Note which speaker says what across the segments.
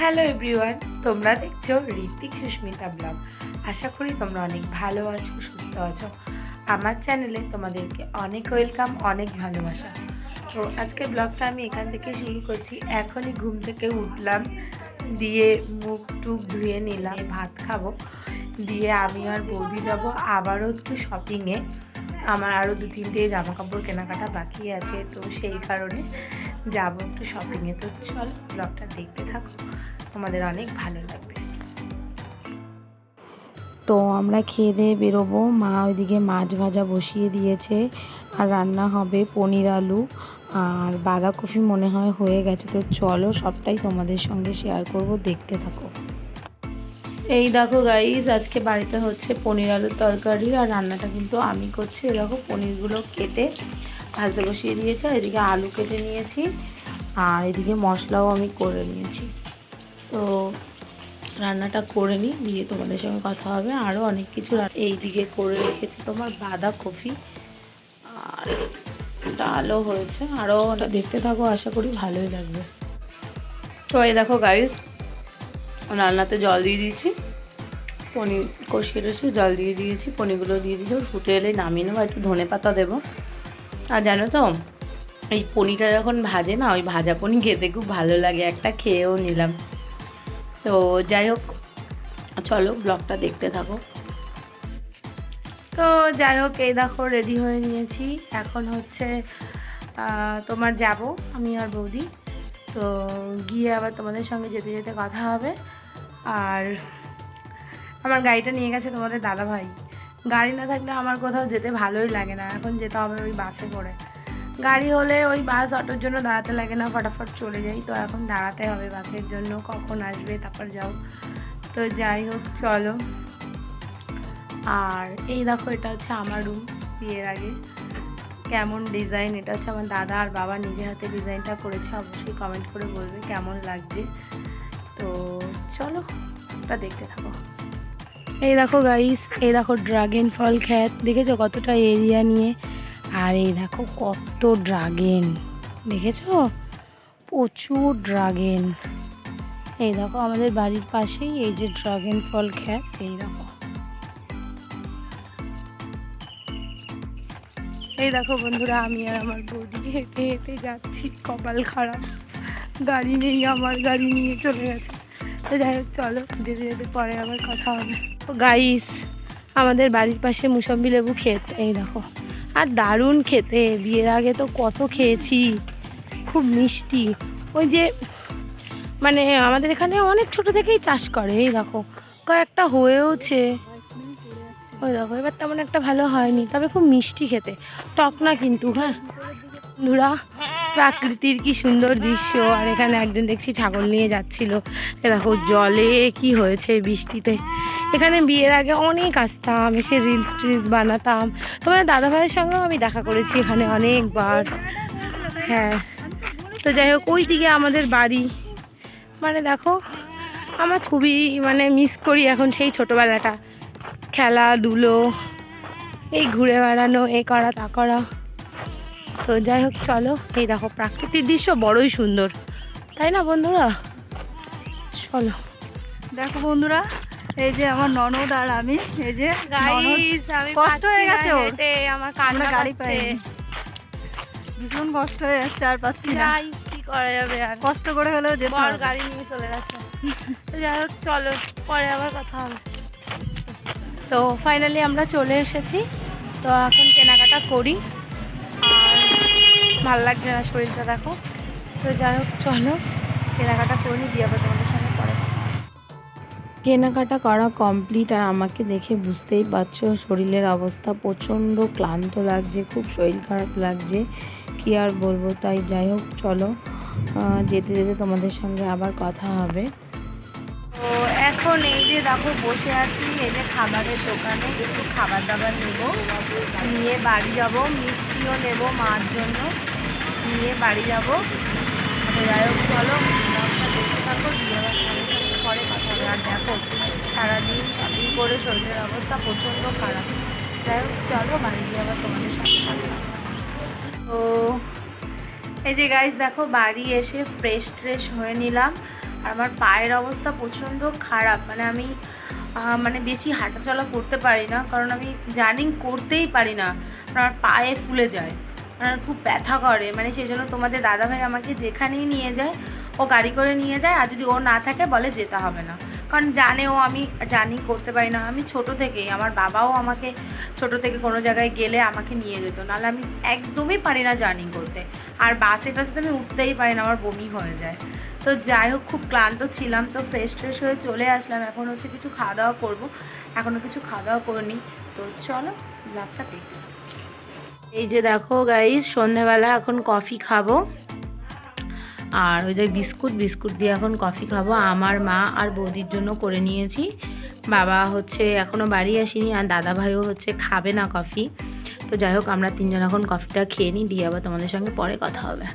Speaker 1: Hello everyone তোমরা দেখছ Hrithik Susmita blog. আশা করি তোমরা অনেক ভালো আছো, সুস্থ আছো। আমার চ্যানেলে তোমাদেরকে অনেক ওয়েলকাম, অনেক ভালোবাসা। তো আজকে ব্লগটা আমি এখান থেকে শুরু করছি। এখনই ঘুম থেকে উঠলাম, দিয়ে মুখ টুক ধুয়ে নিলাম, ভাত খাব, দিয়ে আমি আর বৌদি যাব আবারও একটু শপিংয়ে আমার আরও দু তিনটে জামা কাপড় কেনাকাটা বাকি আছে, তো সেই কারণে যাব একটু শপিংয়ে তো চলো ব্লগটা দেখতে থাকো। তোমাদের অনেক ভালো লাগবে।
Speaker 2: তো আমরা খেয়ে দিয়ে বেরোবো। মা ওইদিকে মাছ ভাজা বসিয়ে দিয়েছে। আর রান্না হবে পনির আলু। আর বাঁধাকপি মনে হয় হয়ে গেছে। তো চলো, সবটাই তোমাদের সঙ্গে শেয়ার করব। দেখতে থাকো। এই দেখো গাইজ আজকে বাড়িতে হচ্ছে পনির আলুর তরকারি আর রান্নাটা কিন্তু আমি করছি। এরকম পনিরগুলো কেটে ভাজতে বসিয়ে দিয়েছি আর এদিকে আলু কেটে নিয়েছি আর এদিকে মশলাও আমি করে নিয়েছি। তো রান্নাটা করে নিই, দিয়ে তোমাদের সঙ্গে কথা হবে। আরও অনেক কিছু এই দিকে করে রেখেছি তোমার বাঁধাকপি আর ডালও হয়েছে। আরও দেখতে থাকো, আশা করি ভালোই লাগবে। তো এই দেখো গাইস রান্নাতে জল দিয়ে দিয়েছি। পনির কষিয়ে টষিয়ে জল দিয়ে দিয়েছি, পনিরগুলো দিয়ে দিয়েছি। ফুটে এলে নামিয়ে নেব, একটু ধনে পাতা দেবো। আর জানো তো, এই পনিরটা যখন ভাজে না, ওই ভাজা পনির খেতে খুব ভালো লাগে, একটা খেয়েও নিলাম। তো যাই হোক, চলো ব্লগটা দেখতে থাকো। তো যাই হোক, এই দেখো রেডি হয়ে নিয়েছি। এখন হচ্ছে তোমার যাব, আমি আর বৌদি। তো গিয়ে আবার তোমাদের সঙ্গে যেতে যেতে কথা হবে। আর আমার গাড়িটা নিয়ে গেছে তোমাদের দাদা ভাই গাড়ি না থাকলে আমার কোথাও যেতে ভালোই লাগে না। এখন যেতে হবে ওই বাসে করে। গাড়ি হলে ওই বাস অটোর জন্য দাঁড়াতে লাগে না, ফটাফট চলে যাই। তো এখন দাঁড়াতে হবে বাসের জন্য, কখন আসবে, তারপর যাও। তো যাই হোক, চলো। আর এই দেখো, এটা হচ্ছে আমার রুম বিয়ের আগে। কেমন ডিজাইন এটা হচ্ছে আমার দাদা আর বাবা নিজে হাতে ডিজাইনটা করেছে। অবশ্যই কমেন্ট করে বলবে কেমন লাগছে। তো চলো, ওটা দেখতে থাকো। এই দেখো গাইস এই দেখো ড্রাগন ফল খ্যাত দেখেছ কতটা এরিয়া নিয়ে? আর এই দেখো কত ড্রাগন দেখেছ? প্রচুর ড্রাগন এই দেখো আমাদের বাড়ির পাশেই এই যে ড্রাগন ফল খ্যাত এই দেখো। এই দেখো বন্ধুরা, আমি আর আমার বৌদি হেঁটে হেঁটে যাচ্ছি কপাল খারাপ। গাড়ি নেই, আমার গাড়ি নিয়ে চলে গেছে। তো যাই হোক, চলো, যেতে যেতে পরে আবার কথা হবে। তো গাইস আমাদের বাড়ির পাশে মুসম্বি লেবু ক্ষেত, এই দেখো। আর দারুণ খেতে, বিয়ের আগে তো কত খেয়েছি। খুব মিষ্টি। ওই যে মানে আমাদের এখানে অনেক ছোট থেকেই চাষ করে, এই দেখো। কয়েকটা হয়েওছে। ওই দেখো, এবার তেমন একটা ভালো হয়নি, তবে খুব মিষ্টি খেতে। টক না কিন্তু হ্যাঁ? বন্ধুরা প্রাকৃতির কি সুন্দর দৃশ্য। আর এখানে একজন দেখছি ছাগল নিয়ে যাচ্ছিল। দেখো জলে কি হয়েছে বৃষ্টিতে। এখানে বিয়ের আগে অনেক আসতাম, এসে রিলস টিলস বানাতাম। তোমার দাদা ভাইয়ের সঙ্গেও আমি দেখা করেছি এখানে অনেকবার। হ্যাঁ তো যাই হোক ওই দিকে আমাদের বাড়ি। মানে দেখো, আমার খুবই মানে মিস করি এখন সেই ছোটোবেলাটা। খেলাধুলো, এই ঘুরে বেড়ানো, এ করা, তা করা। তো যাই হোক চলো। এই দেখো প্রাকৃতিক দৃশ্য বড়ই সুন্দর। তাই না বন্ধুরা? চলো।
Speaker 3: দেখো বন্ধুরা এই যে আমার ননদ আর আমি এই যে কষ্ট হয়ে গেছে
Speaker 1: আমার কান্না
Speaker 3: গাড়ি
Speaker 1: পাচ্ছে।
Speaker 3: ভীষণ কষ্ট হয়ে যাচ্ছে আর পাচ্ছি না।
Speaker 1: কি করা যাবে আর?
Speaker 3: কষ্ট করে হলেও
Speaker 1: বর গাড়ি নিয়ে চলে গেছে। যাই হোক চলো পরে আবার কথা হবে। তো ফাইনালি আমরা চলে এসেছি। তো এখন কেনাকাটা করি। ভালো লাগছে না শরীরটা, দেখো। তো যাই হোক, চলো, কেনাকাটা করি দিয়ে আবার তোমাদের সঙ্গে পরে।
Speaker 2: কেনাকাটা করা কমপ্লিট আর আমাকে দেখে বুঝতেই পারছ, শরীরের অবস্থা প্রচণ্ড ক্লান্ত লাগছে, খুব শরীর খারাপ লাগছে। কি আর বলব, তাই যাই হোক, চলো যেতে যেতে তোমাদের সঙ্গে আবার কথা হবে।
Speaker 1: তো এখন এই যে দেখো বসে আছি, এই যে খাবারের দোকানে, একটু খাবার দাবার নেব। নিয়ে বাড়ি যাব, মিষ্টিও নেব মার জন্য। নিয়ে বাড়ি যাব। যাই হোক, চলো দেখতে থাকো পরে কথা হবে। আর দেখো, সারাদিন শপিং করে শরীরের অবস্থা প্রচণ্ড খারাপ। যাই হোক, চলো, বাড়ি গিয়ে আবার তোমাদের হবে। তো এই যে গাইস দেখো, বাড়ি এসে ফ্রেশ ট্রেশ হয়ে নিলাম।
Speaker 2: আমার পায়ের অবস্থা প্রচণ্ড খারাপ। মানে আমি মানে বেশি হাঁটাচলা করতে পারি না, কারণ আমি জার্নিং করতেই পারি না। আমার পায়ে ফুলে যায় আমার খুব ব্যথা করে। মানে সেই জন্য তোমাদের দাদাভাই আমাকে যেখানেই নিয়ে যায়, ও গাড়ি করে নিয়ে যায়, আর যদি ও না থাকে বলে যেতে হবে না। কারণ জানে ও আমি জার্নি করতে পারি না। আমি ছোট থেকেই, আমার বাবাও আমাকে ছোট থেকে কোনো জায়গায় গেলে আমাকে নিয়ে যেত। নাহলে আমি একদমই পারি না জার্নি করতে। আর বাসে টাসে তো আমি উঠতেই পারি না, আমার বমি হয়ে যায়। তো যাই হোক, খুব ক্লান্ত ছিলাম, তো ফ্রেশ ফ্রেশ হয়ে চলে আসলাম। এখন হচ্ছে কিছু খাওয়া দাওয়া করব। এখনও কিছু খাওয়া দাওয়া করিনি। তো চলো ব্লগটা দেখি এই যে দেখো গাইজ সন্ধ্যাবেলা এখন কফি খাব। আর ওই যে বিস্কুট বিস্কুট দিয়ে এখন কফি খাব। আমার মা আর বৌদির জন্য করে নিয়েছি। বাবা হচ্ছে এখনও বাড়ি আসেনি আর দাদা ভাইও হচ্ছে খাবে না কফি তো যাই হোক, আমরা তিনজন এখন কফিটা খেয়ে নিই, দিয়ে আবার তোমাদের সঙ্গে পরে কথা হবে।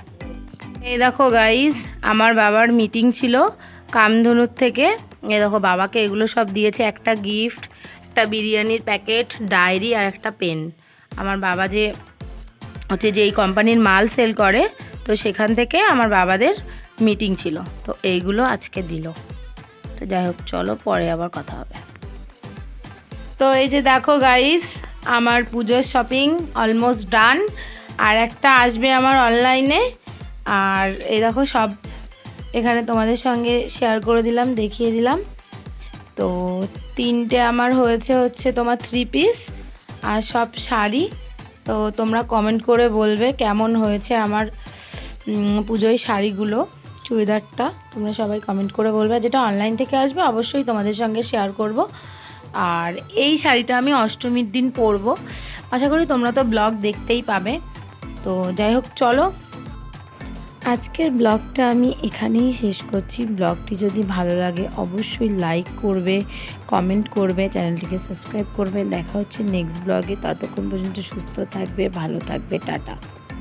Speaker 2: এই দেখো গাইজ আমার বাবার মিটিং ছিল কামধনুর থেকে। এই দেখো বাবাকে এগুলো সব দিয়েছে, একটা গিফট একটা বিরিয়ানির প্যাকেট ডায়েরি আর একটা পেন আমার বাবা যে, হচ্ছে যে এই কোম্পানির মাল সেল করে, তো সেখান থেকে আমার বাবাদের মিটিং ছিল। তো এইগুলো আজকে দিল। তো যাই হোক, চলো পরে আবার কথা হবে। তো এই যে দেখো গাইস আমার পুজোর শপিং অলমোস্ট ডান আর একটা আসবে আমার অনলাইনে আর এই দেখো সব এখানে তোমাদের সঙ্গে শেয়ার করে দিলাম, দেখিয়ে দিলাম। তো তিনটে আমার হয়েছে হচ্ছে তোমার থ্রি পিস আর সব শাড়ি। তো তোমরা কমেন্ট করে বলবে কেমন হয়েছে আমার পুজোয় শাড়িগুলো, চুড়িদারটা। তোমরা সবাই কমেন্ট করে বলবে। যেটা অনলাইন থেকে আসবে, অবশ্যই তোমাদের সঙ্গে শেয়ার করব। আর এই শাড়িটা আমি অষ্টমীর দিন পরবো। আশা করি তোমরা তো ব্লগ দেখতেই পাবে। তো যাই হোক, চলো আজকের ব্লগটা আমি এখানেই শেষ করছি। ব্লগটি যদি ভালো লাগে অবশ্যই লাইক করবে কমেন্ট করবে, চ্যানেলটিকে সাবস্ক্রাইব করবে। দেখা হচ্ছে নেক্সট ব্লগে। ততক্ষণ পর্যন্ত সুস্থ থাকবে, ভালো থাকবে। টাটা।